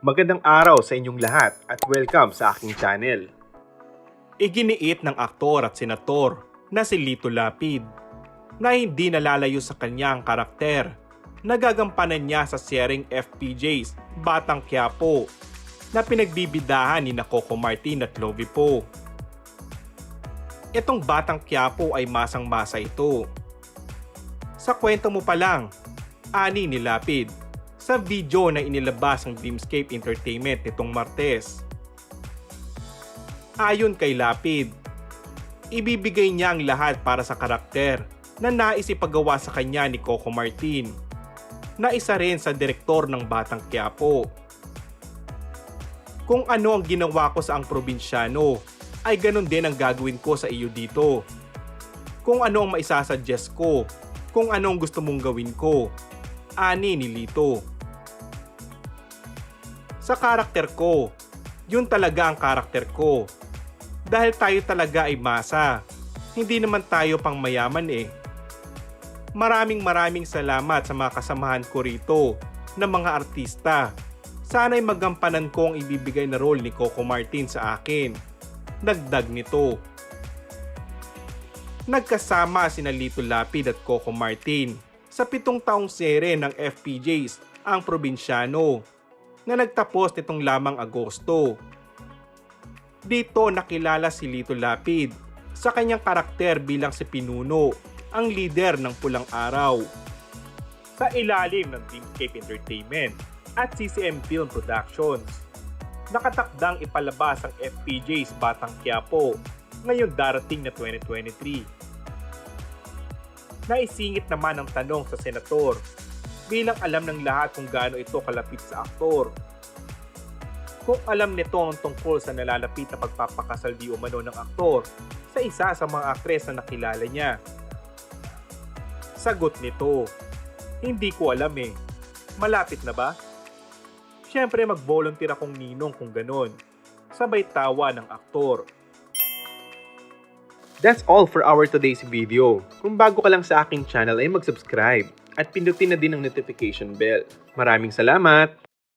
Magandang araw sa inyong lahat at welcome sa aking channel. Iginiit ng aktor at senator na si Lito Lapid na hindi nalalayo sa kanya ang karakter na gagampanan niya sa seryeng FPJs Batang Quiapo na pinagbibidahan ni Coco Martin at Lovie Po. Itong Batang Quiapo ay masang-masa ito. Sa kwento mo pa lang, ani ni Lapid sa video na inilabas ng Dreamscape Entertainment nitong Martes. Ayon kay Lapid, ibibigay niya ang lahat para sa karakter na nais ipagawa sa kanya ni Coco Martin, na isa rin sa direktor ng Batang Quiapo. Kung ano ang ginawa ko sa ang probinsyano, ay ganun din ang gagawin ko sa iyo dito. Kung ano ang maisasuggest ko, kung ano ang gusto mong gawin ko, ani ni Lito. Sa karakter ko, yun talaga ang karakter ko. Dahil tayo talaga ay masa. Hindi naman tayo pang mayaman eh. Maraming maraming salamat sa mga kasamahan ko rito na mga artista. Sana'y magampanan ko ang ibibigay na role ni Coco Martin sa akin. Dagdag nito. Nagkasama sina Lito Lapid at Coco Martin sa pitong taong sere ng FPJs ang probinsyano na nagtapos nitong lamang Agosto. Dito nakilala si Lito Lapid sa kanyang karakter bilang si Pinuno, ang leader ng Pulang Araw. Sa ilalim ng Dreamscape Entertainment at CCM Film Productions, nakatakdang ipalabas ang FPJ's Batang Quiapo ngayong darating na 2023. Naisingit naman ang tanong sa senator bilang alam ng lahat kung gaano ito kalapit sa aktor. Kung alam nito ang tungkol sa nalalapit na pagpapakasal di umano ng aktor sa isa sa mga aktres na nakilala niya. Sagot nito, hindi ko alam eh. Malapit na ba? Siyempre mag-volunteer akong ninong kung ganon. Sabay tawa ng aktor. That's all for our today's video. Kung bago ka lang sa aking channel ay mag-subscribe at pindutin na din ang notification bell. Maraming salamat!